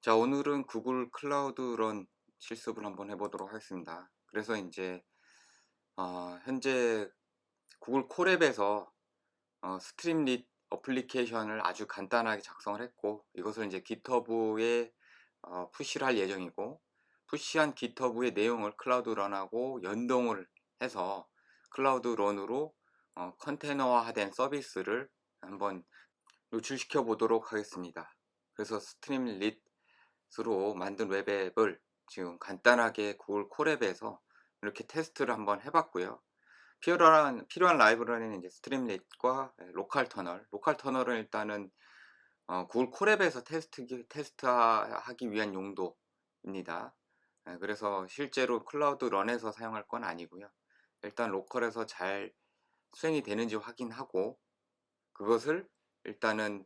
자, 오늘은 구글 클라우드 런 실습을 한번 해보도록 하겠습니다. 그래서 이제 어, 현재 구글 콜앱에서 어, 스트림릿 어플리케이션을 아주 간단하게 작성을 했고 이것을 이제 기터브에 어, 푸시를 할 예정이고 푸시한 기터브의 내용을 클라우드 런하고 연동을 해서 클라우드 런으로 어, 컨테이너화된 서비스를 한번 노출시켜 보도록 하겠습니다. 그래서 스트림릿 로 만든 웹앱을 지금 간단하게 구글 콜앱에서 이렇게 테스트를 한번 해봤고요. 필요한, 필요한 라이브러리는 이제 스트림릿과 로컬 터널. 로컬 터널은 일단은 어, 구글 콜앱에서 테스트, 테스트하기 위한 용도입니다. 네, 그래서 실제로 클라우드 런에서 사용할 건 아니고요. 일단 로컬에서 잘 수행이 되는지 확인하고 그것을 일단은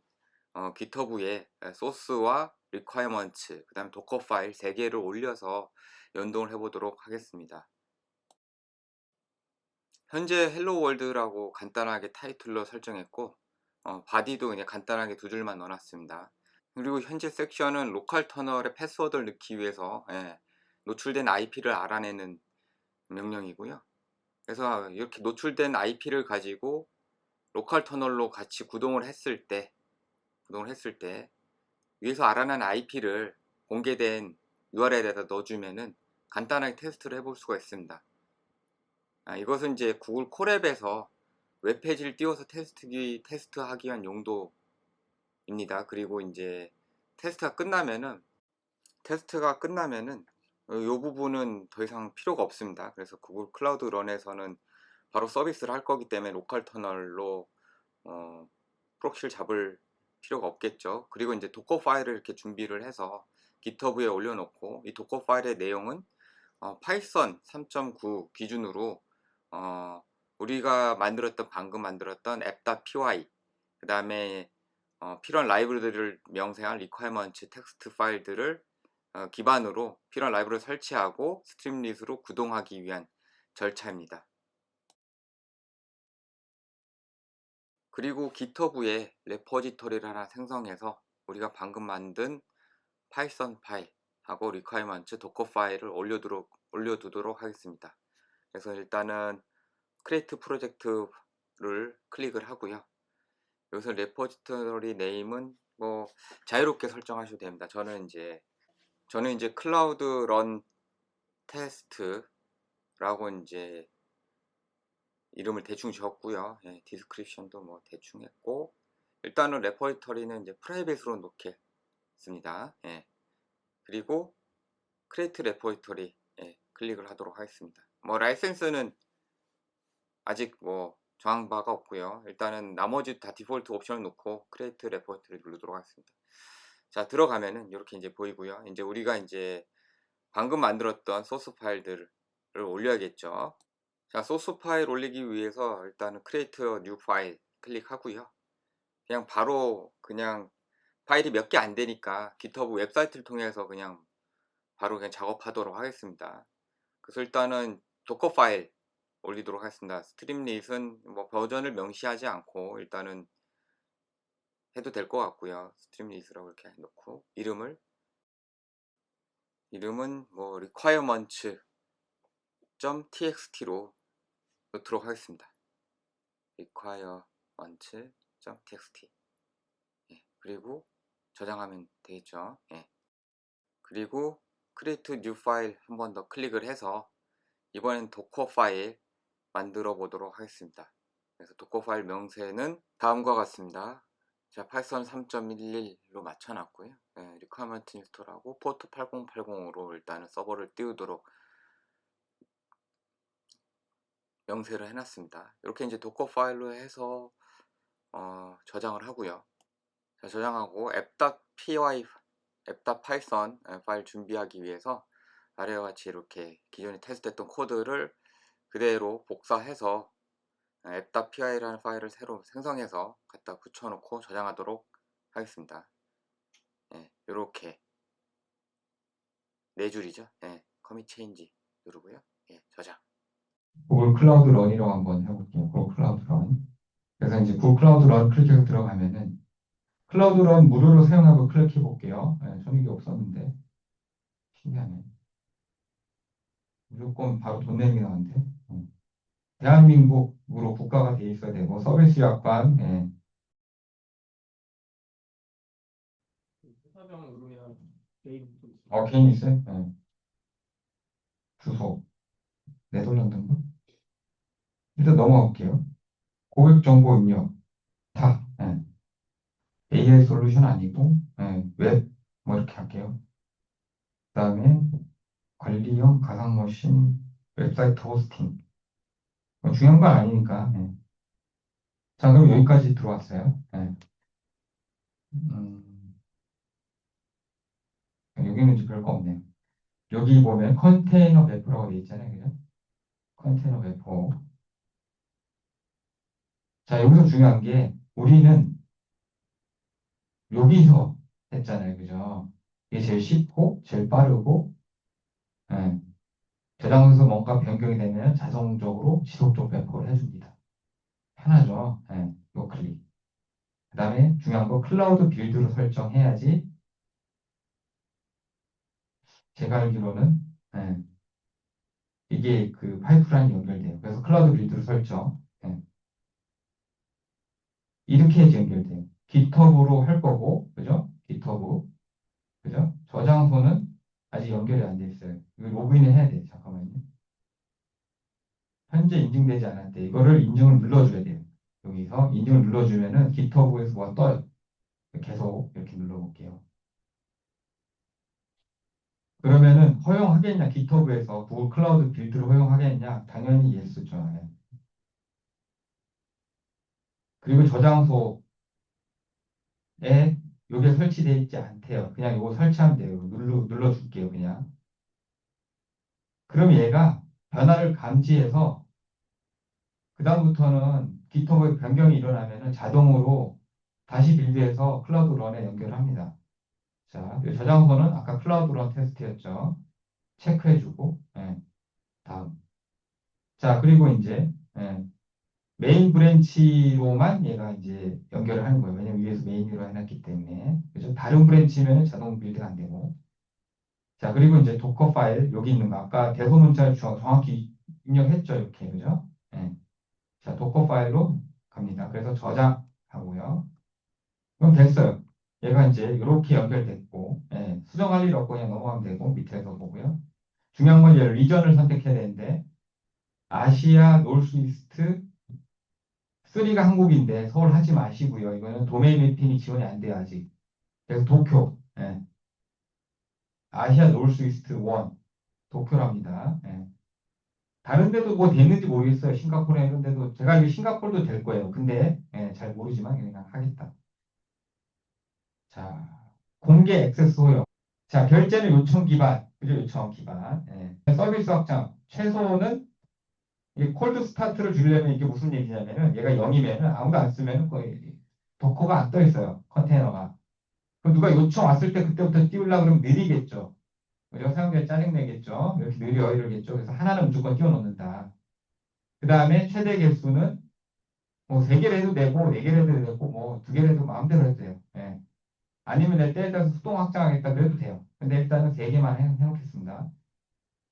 어, 기터브에 소스와 requirements, 그 다음에 도커 파일 3개를 올려서 연동을 해보도록 하겠습니다. 현재 헬로 월드라고 간단하게 타이틀로 설정했고 어, 바디도 그냥 간단하게 두 줄만 넣어놨습니다. 그리고 현재 섹션은 로컬 터널의 패스워드를 넣기 위해서 예, 노출된 IP를 알아내는 명령이고요. 그래서 이렇게 노출된 IP를 가지고 로컬 터널로 같이 구동을 했을 때 구동을 했을 때 위에서 알아낸 IP를 공개된 URL에다 넣어주면은 간단하게 테스트를 해볼 수가 있습니다. 아, 이것은 이제 구글 콜앱에서 웹페이지를 띄워서 테스트기, 테스트하기 위한 용도입니다. 그리고 이제 테스트가 끝나면은, 테스트가 끝나면은, 이 부분은 더 이상 필요가 없습니다. 그래서 구글 클라우드 런에서는 바로 서비스를 할 거기 때문에 로컬 터널로 어, 프록시를 잡을 필요가 없겠죠. 그리고 이제 도커 파일을 이렇게 준비를 해서 GitHub에 올려놓고 이 도커 파일의 내용은 어, 파이썬 3.9 기준으로 어, 우리가 만들었던 방금 만들었던 app.py 그 다음에 어, 필요한 라이브러리를 명세한 requirements 텍스트 파일들을 어, 기반으로 필요한 라이브러리를 설치하고 스트림릿으로 구동하기 위한 절차입니다. 그리고 기터브에 레퍼지터리를 하나 생성해서 우리가 방금 만든 파이썬 파일하고 리퀘어먼트 도커 파일을 올려두도록, 올려두도록 하겠습니다. 그래서 일단은 크리에이트 프로젝트를 클릭을 하고요. 여기서 레퍼지터리 네임은 뭐 자유롭게 설정하셔도 됩니다. 저는 이제 저는 이제 클라우드 런 테스트라고 이제 이름을 대충 적고요. 예, 디스크립션도 뭐 대충 했고 일단은 레퍼리터리는 이제 프라이빗으로 놓겠습니다. 예. 그리고 크레이트 레퍼리터리 예, 클릭을 하도록 하겠습니다. 뭐 라이센스는 아직 뭐 정한 바가 없고요. 일단은 나머지 다 디폴트 옵션을 놓고 크레이트 레퍼리터리 누르도록 하겠습니다. 자 들어가면은 이렇게 이제 보이고요. 이제 우리가 이제 방금 만들었던 소스 파일들을 올려야겠죠. 자, 소스 파일 올리기 위해서 일단은 create new file 클릭하고요. 그냥 바로 그냥 파일이 몇 개 안 되니까 GitHub 웹사이트를 통해서 그냥 바로 그냥 작업하도록 하겠습니다. 그래서 일단은 도커 파일 올리도록 하겠습니다. 스트림릿은 뭐 버전을 명시하지 않고 일단은 해도 될 것 같고요. 스트림릿이라고 이렇게 해놓고 이름을 이름은 뭐 requirements.txt로 넣도록 하겠습니다. requirement.txt 예, 그리고 저장하면 되겠죠. 예. 그리고 create new file 한 번 더 클릭을 해서 이번엔 도커 파일 만들어 보도록 하겠습니다. 그래서 도커 파일 명세는 다음과 같습니다. 자, 파이썬 3.11로 맞춰놨고요. 예, requirement install하고 포트 8080으로 일단은 서버를 띄우도록 명세를 해놨습니다. 이렇게 이제 도커 파일로 해서 어, 저장을 하고요. 자, 저장하고 app.py, app.python 파일 준비하기 위해서 아래와 같이 이렇게 기존에 테스트했던 코드를 그대로 복사해서 app.py라는 파일을 새로 생성해서 갖다 붙여놓고 저장하도록 하겠습니다. 예, 이렇게 네 줄이죠. 예, 커밋 체인지 누르고요. 예, 저장. 구글 클라우드 런이라고 한번 해볼게요. 구글 클라우드 런. 그래서 이제 구글 클라우드 런 클릭해서 들어가면은 클라우드 런 무료로 사용하고 클릭해 볼게요. 네, 전 이게 없었는데 신기하네. 무조건 바로 돈 내는 게 나은데. 어. 대한민국으로 국가가 돼 있어야 되고 서비스 약관, 예. 어 개인 있어요? 예. 주소 네덜란드인가? 일단 넘어가 볼게요. 고객 정보 입력 다 예. AI 솔루션 아니고 예. 웹뭐 이렇게 할게요. 그다음에 관리형 가상 머신 웹사이트 호스팅 뭐 중요한 건 아니니까. 예. 자 그럼 여기까지 들어왔어요. 예. 음, 여기는 이제 별거 없네요. 여기 보면 컨테이너 배포라고 돼 있잖아요. 그죠? 컨테이너 배포. 자, 여기서 중요한 게 우리는 여기서 했잖아요. 그죠? 이게 제일 쉽고 제일 빠르고 예. 저장소에서 뭔가 변경이 되면 자동적으로 지속적 배포를 해줍니다. 편하죠? 예. 요 클릭. 그 다음에 중요한 거 클라우드 빌드로 설정해야지 제가 알기로는 예, 이게 그 파이프라인이 연결돼요. 그래서 클라우드 빌드로 설정 예. 이렇게 연결돼요. GitHub으로 할 거고 그죠? GitHub 그죠? 저장소는 아직 연결이 안 돼 있어요. 로그인을 해야 돼요. 잠깐만요. 현재 인증되지 않았대. 이거를 인증을 눌러줘야 돼요. 여기서 인증을 눌러주면은 GitHub에서 뭐가 떠요. 계속 이렇게 눌러볼게요. 그러면은 허용하겠냐? GitHub에서 구글 클라우드 빌드를 허용하겠냐? 당연히 예스죠. 네. 그리고 저장소에 요게 설치되어 있지 않대요. 그냥 이거 설치하면 돼요. 눌러, 눌러줄게요. 그냥. 그럼 얘가 변화를 감지해서 그다음부터는 GitHub에 변경이 일어나면은 자동으로 다시 빌드해서 클라우드 런에 연결합니다. 자, 이 저장소는 아까 클라우드 런 테스트였죠. 체크해주고, 예, 다음. 자, 그리고 이제, 예, 메인 브랜치로만 얘가 이제 연결을 하는 거예요. 왜냐면 위에서 메인으로 해놨기 때문에. 그죠? 다른 브랜치면은 자동 빌드가 안 되고. 자, 그리고 이제 도커 파일, 여기 있는 거. 아까 대소 문자를 정- 정확히 입력했죠. 이렇게. 그죠? 예. 자, 도커 파일로 갑니다. 그래서 저장하고요. 그럼 됐어요. 얘가 이제 이렇게 연결됐고, 예, 수정할 일 없고 그냥 넘어가면 되고, 밑에서 보고요. 중요한 건 얘를 리전을 선택해야 되는데, 아시아, 노스 이스트, 3가 한국인데 서울 하지 마시고요. 이거는 도메인 매핑이 지원이 안 돼요, 아직. 그래서 도쿄, 예. 아시아 노스 이스트 1, 도쿄랍니다. 예. 다른 데도 뭐 됐는지 모르겠어요. 싱가포르 이런 데도. 제가 알기로 싱가포르도 될 거예요. 근데, 예, 잘 모르지만 그냥 하겠다. 자, 공개 액세스 허용. 자, 결제는 요청 기반, 그죠? 요청 기반. 예. 서비스 확장. 최소는 이 콜드 스타트를 주려면 이게 무슨 얘기냐면은 얘가 0이면은 아무도 안 쓰면은 거의 도커가 안 떠 있어요. 컨테이너가. 그럼 누가 요청 왔을 때 그때부터 띄우려고 그러면 느리겠죠. 그죠? 사용자 짜증내겠죠. 이렇게 느려 이러겠죠. 그래서 하나는 무조건 띄워놓는다. 그 다음에 최대 개수는 뭐세 개를 해도 되고 네 개를 해도 되고 뭐두 개를 해도 마음대로 해도 돼요. 예. 아니면 내 때에 따라서 수동 확장하겠다 그래도 돼요. 근데 일단은 세 개만 해, 해놓겠습니다.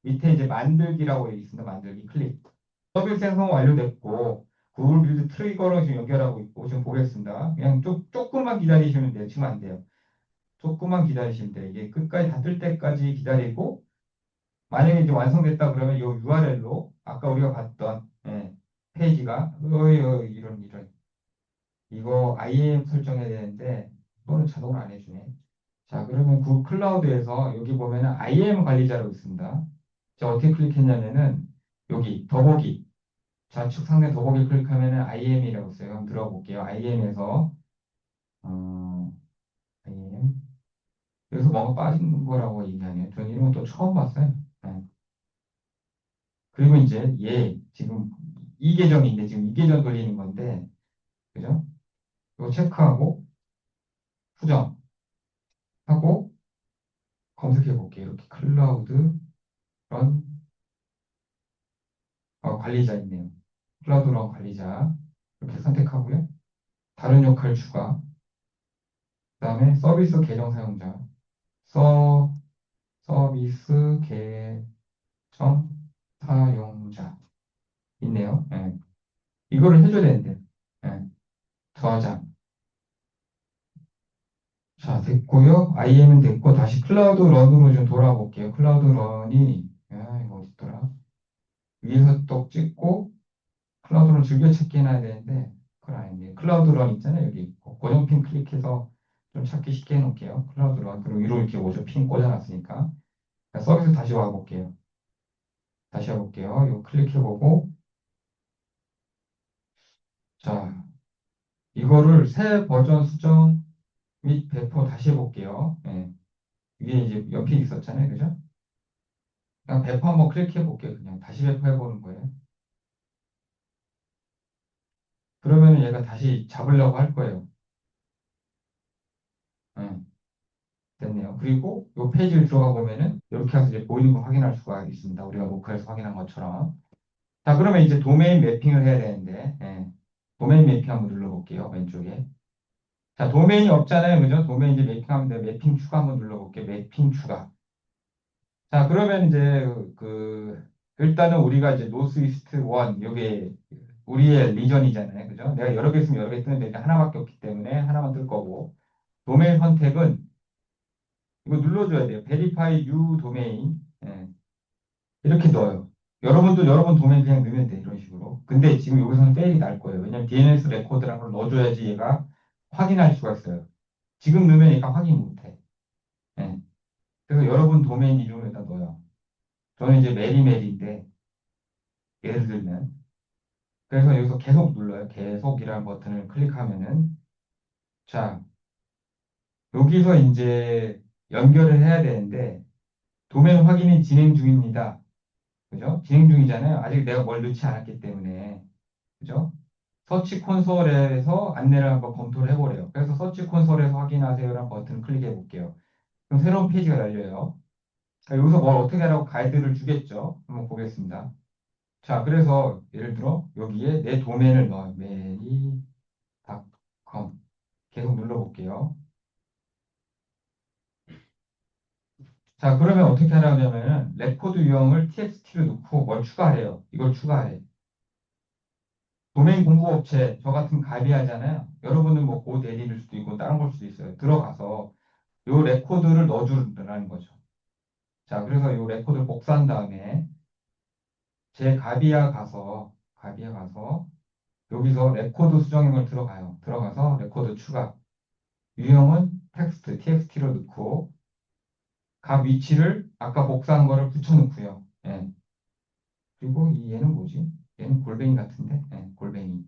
밑에 이제 만들기라고 있습니다. 만들기 클릭. 서비스 생성 완료됐고 구글 빌드 트리거로 지금 연결하고 있고 지금 보겠습니다. 그냥 조, 조금만 기다리시면 돼요. 지금 안 돼요. 조금만 기다리시면 돼요. 이게 끝까지 다 뜰 때까지 기다리고 만약에 이제 완성됐다 그러면 이 URL로 아까 우리가 봤던 예, 페이지가 어이, 어이, 이런 이런 이거 IAM 설정해야 되는데 이거는 자동으로 안 해주네. 자 그러면 구글 클라우드에서 여기 보면은 IAM 관리자라고 있습니다. 자 어떻게 클릭했냐면은 여기 더보기 좌측 상단 더보기 클릭하면은 IM이라고 있어요. 한번 들어볼게요. IM에서 어, IM 여기서 뭔가 빠진 거라고 얘기하네요. 저는 이런 것도 처음 봤어요. 네. 그리고 이제 얘 지금 이 계정인데 지금 이 계정 돌리는 건데 그죠? 이거 체크하고 수정 하고 검색해 볼게요. 이렇게 클라우드 런 어, 관리자 있네요. 클라우드 런 관리자 이렇게 선택하고요. 다른 역할 추가 그 다음에 서비스 계정 사용자 서, 서비스 계정 사용자 있네요. 예. 이거를 해줘야 되는데. 예. 저장. 자, 됐고요. IM은 됐고, 다시 클라우드 런으로 좀 돌아볼게요. 클라우드 런이, 야, 이거 어딨더라? 위에서 또 찍고, 클라우드 런 즐겨찾기 해놔야 되는데, 그건 아닌데. 클라우드 런 있잖아요. 여기. 고정핀 클릭해서 좀 찾기 쉽게 해놓을게요. 클라우드 런. 그리고 위로 이렇게 오죠. 핀 꽂아놨으니까. 자, 서비스 다시 와볼게요. 다시 와볼게요. 이거 클릭해보고, 자, 이거를 새 버전 수정 및 배포 다시 해볼게요. 예. 위에 이제 옆에 있었잖아요. 그죠? 그냥 배포 한번 클릭해 볼게요. 그냥 다시 배포해 보는 거예요. 그러면 얘가 다시 잡으려고 할 거예요. 예. 됐네요. 그리고 이 페이지를 들어가 보면은 이렇게 해서 이제 보이는 거 확인할 수가 있습니다. 우리가 녹화해서 확인한 것처럼. 자, 그러면 이제 도메인 매핑을 해야 되는데, 예. 도메인 매핑 한번 눌러볼게요. 왼쪽에. 자, 도메인이 없잖아요. 그죠? 도메인 이제 매핑하면 돼. 매핑 추가 한번 눌러볼게요. 매핑 추가. 자, 그러면 이제 그 일단은 우리가 이제 노스 이스트 원 요게 우리의 리전이잖아요. 그죠? 내가 여러 개 있으면 여러 개 뜨는데 이제 하나밖에 없기 때문에 하나만 뜰 거고 도메인 선택은 이거 눌러줘야 돼요. Verify new domain. 예. 이렇게 넣어요. 여러분도 여러분 도메인 그냥 넣으면 돼. 이런 식으로. 근데 지금 여기서는 페일이 날 거예요. 왜냐면 DNS 레코드라는 걸 넣어줘야지 얘가 확인할 수가 있어요. 지금 넣으면 얘가 확인 못해. 예. 그래서 여러분 도메인 이름에다 넣어요. 저는 이제 메리메리인데 예를 들면 그래서 여기서 계속 눌러요. 계속이라는 버튼을 클릭하면은 자 여기서 이제 연결을 해야 되는데 도메인 확인이 진행 중입니다. 그죠? 진행 중이잖아요. 아직 내가 뭘 넣지 않았기 때문에 그죠? 서치 콘솔에서 안내를 한번 검토를 해보래요. 그래서 서치 콘솔에서 확인하세요라는 버튼을 클릭해 볼게요. 그럼 새로운 페이지가 열려요. 자, 여기서 뭘 어떻게 하라고 가이드를 주겠죠. 한번 보겠습니다. 자, 그래서 예를 들어 여기에 내 도메인을 넣어요. 메리.com 계속 눌러볼게요. 자, 그러면 어떻게 하냐면은 레코드 유형을 txt로 넣고 뭘 추가해요. 이걸 추가해. 도메인 공급업체 저 같은 가비하잖아요. 여러분은 뭐 고 대리일 수도 있고 다른 걸 수도 있어요. 들어가서 요 레코드를 넣어주라는 거죠. 자, 그래서 요 레코드를 복사한 다음에 제 가비아 가서 가비아 가서 여기서 레코드 수정형을 들어가요. 들어가서 레코드 추가 유형은 텍스트 txt로 넣고 값 위치를 아까 복사한 거를 붙여놓고요. 예. 그리고 이 얘는 뭐지? 얘는 골뱅이 같은데, 예, 골뱅이.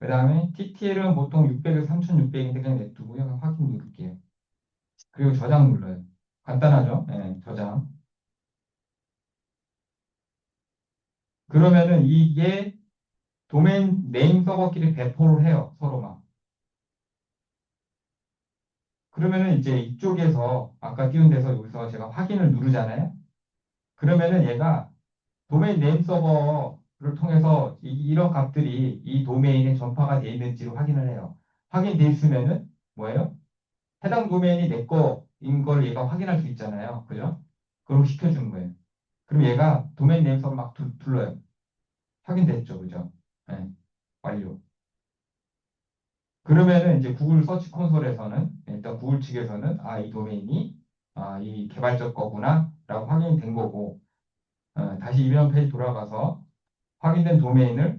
그 다음에 TTL은 보통 600에서 3600인데 그냥 냅두고요. 확인 누를게요. 그리고 저장 눌러요. 간단하죠? 예, 저장. 그러면은 이게 도메인 네임 서버끼리 배포를 해요. 서로 막. 그러면은 이제 이쪽에서 아까 띄운 데서 여기서 제가 확인을 누르잖아요. 그러면은 얘가 도메인 네임 서버를 통해서 이, 런 값들이 이 도메인에 전파가 되어 있는지를 확인을 해요. 확인돼 있으면은 뭐예요? 해당 도메인이 내 거인 걸 얘가 확인할 수 있잖아요. 그죠? 그럼 시켜주는 거예요. 그럼 얘가 도메인 네임 서버 막 둘- 둘러요. 확인됐죠. 그죠? 네. 완료. 그러면은 이제 구글 서치 콘솔에서는 일단 구글 측에서는 아, 이 도메인이 아, 이 개발자 거구나 라고 확인이 된 거고 어, 다시 이면 페이지 돌아가서 확인된 도메인을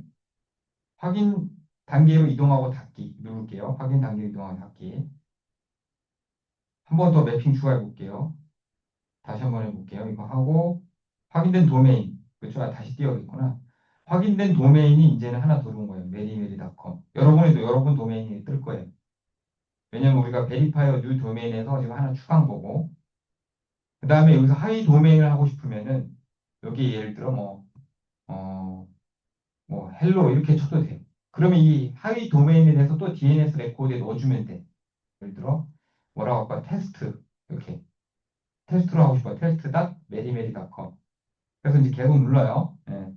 확인 단계로 이동하고 닫기 누를게요. 확인 단계로 이동하고 닫기 한 번 더 매핑 추가해 볼게요. 다시 한 번 해볼게요. 이거 하고 확인된 도메인 그렇죠? 아, 다시 띄워야겠구나. 확인된 도메인이 이제는 하나 들어온 거예요. 메리메리닷컴. 여러분에도 여러분 도메인이 뜰 거예요. 왜냐면 우리가 베리파이어 뉴 도메인에서 지금 하나 추가한 거고. 그 다음에 여기서 하위 도메인을 하고 싶으면은 여기 예를 들어 뭐, 어, 뭐 헬로 이렇게 쳐도 돼요. 그러면 이 하위 도메인에 대해서 또 DNS 레코드에 넣어주면 돼. 예를 들어 뭐라고 할까? 테스트 이렇게 테스트로 하고 싶어요. 테스트 닷 메리메리닷컴. 그래서 이제 계속 눌러요. 예.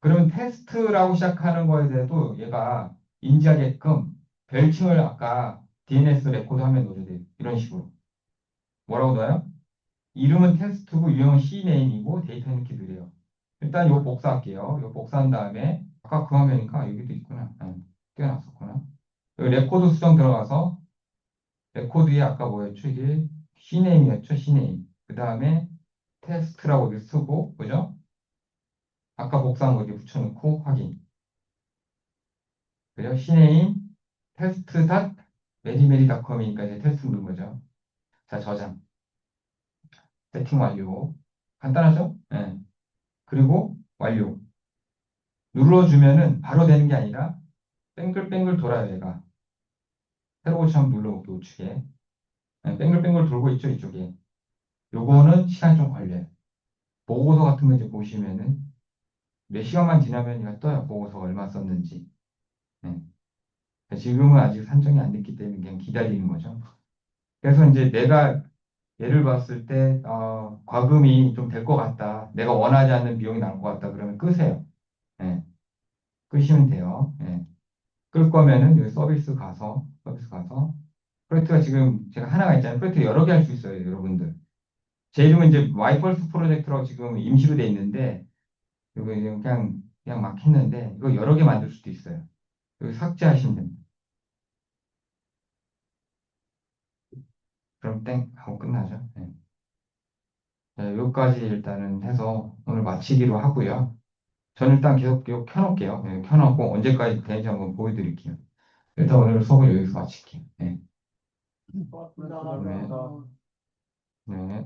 그러면 테스트라고 시작하는 거에 대해도 얘가 인지하게끔 별칭을 아까 DNS 레코드 화면 돼요. 이런 식으로. 뭐라고 넣어요? 이름은 테스트고 유형은 C네임이고 데이터 넣기 느려요. 일단 이거 복사할게요. 이거 복사한 다음에 아까 그 화면이니까 여기도 있구나. 응, 떼어놨었구나. 여기 레코드 수정 들어가서 레코드에 아까 뭐였죠? 이게 C네임이었죠? C네임. 그 다음에 테스트라고 이렇게 쓰고 그죠? 아까 복사한 거 이렇게 붙여놓고 확인. 그죠? C네임 테스트 닷 메리메리닷컴이니까 이제 테스트 누른 거죠. 자, 저장. 세팅 완료. 간단하죠? 예. 그리고 완료. 눌러주면은 바로 되는 게 아니라 뱅글뱅글 돌아요, 얘가. 새로 고치 한번 눌러볼게요, 우측에. 예, 뱅글뱅글 돌고 있죠, 이쪽에. 요거는 시간이 좀 걸려요. 보고서 같은 거 이제 보시면은 몇 시간만 지나면 얘가 떠요, 보고서가 얼마 썼는지. 예. 지금은 아직 산정이 안 됐기 때문에 그냥 기다리는 거죠. 그래서 이제 내가 예를 봤을 때, 어, 과금이 좀 될 것 같다. 내가 원하지 않는 비용이 나올 것 같다. 그러면 끄세요. 예. 끄시면 돼요. 예. 끌 거면은 여기 서비스 가서, 서비스 가서, 프로젝트가 지금 제가 하나가 있잖아요. 프로젝트 여러 개 할 수 있어요, 여러분들. 제 이름은 이제 와이펄스 프로젝트라고 지금 임시로 돼 있는데, 이거 그냥, 그냥 막 했는데, 이거 여러 개 만들 수도 있어요. 여기 삭제하시면 됩니다. 그럼 땡 하고 끝나죠. 네. 네, 여기까지 일단은 해서 오늘 마치기로 하고요. 저는 일단 계속 이거 켜놓을게요. 네, 켜놓고 언제까지 되는지 한번 보여드릴게요. 일단 오늘 수업을 여기서 마칠게요. 네. 고맙습니다. 네. 네.